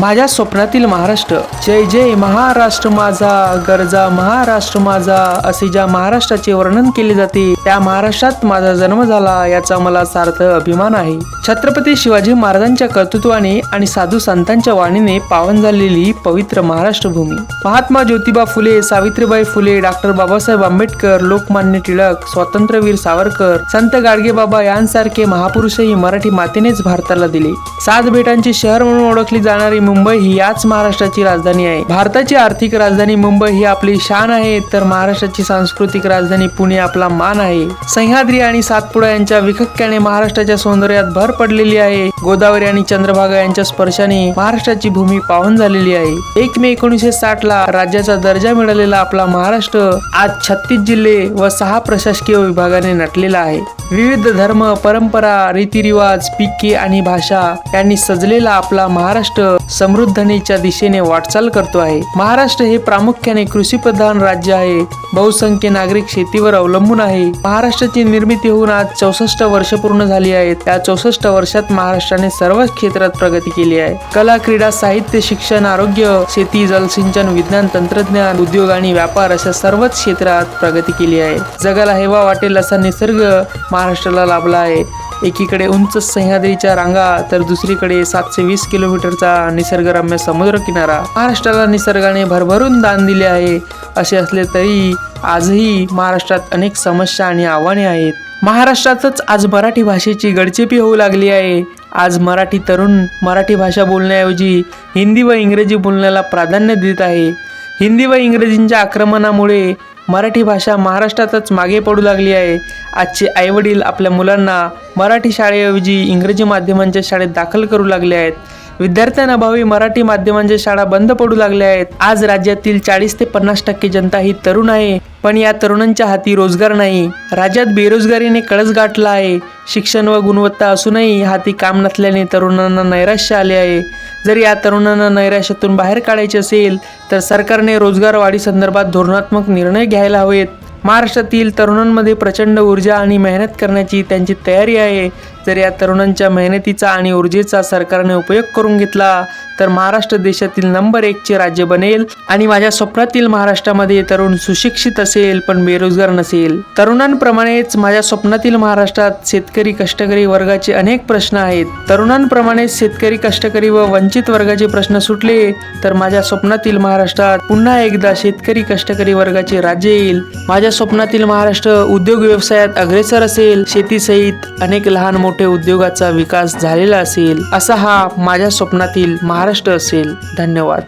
माझ्या स्वप्नातील महाराष्ट्र. जय जय महाराष्ट्र माझा गरजा महाराष्ट्र माझा असे ज्या महाराष्ट्राचे वर्णन केले जाते त्या महाराष्ट्रात माझा जन्म झाला याचा मला सार्थ अभिमान आहे. छत्रपती शिवाजी महाराजांच्या कर्तृत्वाने आणि साधू संतांच्या वाणीने पावन झालेली पवित्र महाराष्ट्र भूमी महात्मा ज्योतिबा फुले सावित्रीबाई फुले डॉक्टर बाबासाहेब आंबेडकर लोकमान्य टिळक स्वातंत्र्यवीर सावरकर संत गाडगेबाबा यांसारखे महापुरुषही मराठी मातेनेच भारताला दिले. सात बेटांचे शहर म्हणून ओळखली जाणारी मुंबई ही याच महाराष्ट्राची राजधानी आहे. भारताची आर्थिक राजधानी मुंबई ही आपली शान आहे तर महाराष्ट्राची सांस्कृतिक राजधानी पुणे आपला मान आहे. सह्याद्री आणि सातपुडा यांच्या विखक्याने महाराष्ट्राच्या सौंदर्यात भर पडलेली आहे. गोदावरी आणि चंद्रभागा यांच्या स्पर्शाने महाराष्ट्राची भूमी पावन झालेली आहे. एक मे एकोणीसशे साठ ला राज्याचा दर्जा मिळालेला आपला महाराष्ट्र आज छत्तीस जिल्हे व सहा प्रशासकीय विभागाने नटलेला आहे. विविध धर्म परंपरा रीतिरिवाज पिके आणि भाषा यांनी सजलेला आपला महाराष्ट्र समृद्धतेच्या दिशेने वाटचाल करतो आहे. महाराष्ट्र हे प्रामुख्याने कृषीप्रधान राज्य आहे. बहुसंख्य नागरिक शेतीवर अवलंबून आहे. महाराष्ट्राची निर्मिती होऊन आज चौसष्ट वर्ष पूर्ण झाली आहेत. त्या चौसष्ट वर्षात महाराष्ट्राने सर्वच क्षेत्रात प्रगती केली आहे. कला क्रीडा साहित्य शिक्षण आरोग्य शेती जलसिंचन विज्ञान तंत्रज्ञान उद्योग आणि व्यापार अशा सर्वच क्षेत्रात प्रगती केली आहे. जगाला हेवा वाटेल असा निसर्ग महाराष्ट्राला लाभला आहे. एकीकडे उंच सह्याद्रीच्या रांगा तर दुसरीकडे सातशे वीस किलोमीटरचा निसर्गरम्य समुद्र किनारा महाराष्ट्राला निसर्गाने भरभरून दान दिले आहे. असे असले तरी आजही महाराष्ट्रात अनेक समस्या आणि आव्हाने आहेत. महाराष्ट्रातच आज मराठी भाषेची गडचेपी होऊ लागली आहे. आज मराठी तरुण मराठी भाषा बोलण्याऐवजी हिंदी व इंग्रजी बोलण्याला प्राधान्य देत आहे. हिंदी व इंग्रजींच्या आक्रमणामुळे मराठी भाषा महाराष्ट्रातच मागे पडू लागली आहे. आजचे आईवडील आपल्या मुलांना मराठी शाळेऐवजी इंग्रजी माध्यमांच्या शाळेत दाखल करू लागले आहेत. विद्यार्थ्यांअभावी मराठी माध्यमांच्या शाळा बंद पडू लागल्या आहेत. आज राज्यातील चाळीस ते पन्नास टक्के जनता ही तरुण आहे. पण या तरुणांच्या हाती रोजगार नाही. राज्यात बेरोजगारीने कळस गाठला आहे. शिक्षण व गुणवत्ता असूनही हाती काम नसल्याने तरुणांना नैराश्य आले आहे. जर या तरुणांना नैराश्यातून बाहेर काढायचे असेल तर सरकारने रोजगार वाढीसंदर्भात धोरणात्मक निर्णय घ्यायला हवेत. महाराष्ट्रातील तरुणांमध्ये प्रचंड ऊर्जा आणि मेहनत करण्याची त्यांची तयारी आहे. जर या तरुणांच्या मेहनतीचा आणि ऊर्जेचा सरकारने उपयोग करून घेतला तर महाराष्ट्र देशातील नंबर एकचे राज्य बनेल आणि माझ्या स्वप्नातील महाराष्ट्रामध्ये तरुण सुशिक्षित असेल पण बेरोजगार नसेल. तरुणांप्रमाणेच माझ्या स्वप्नातील महाराष्ट्रात शेतकरी कष्टकरी वर्गाचे अनेक प्रश्न आहेत. तरुणांप्रमाणेच शेतकरी कष्टकरी व वंचित वर्गाचे प्रश्न सुटले तर माझ्या स्वप्नातील महाराष्ट्रात पुन्हा एकदा शेतकरी कष्टकरी वर्गाचे राज्य येईल. माझ्या स्वप्नातील महाराष्ट्र उद्योग व्यवसायात अग्रेसर असेल शेतीसहित अनेक लहान मोठे उद्योगाचा विकास झालेला असेल असा हा माझ्या स्वप्नातील महाराष्ट्र असेल. धन्यवाद.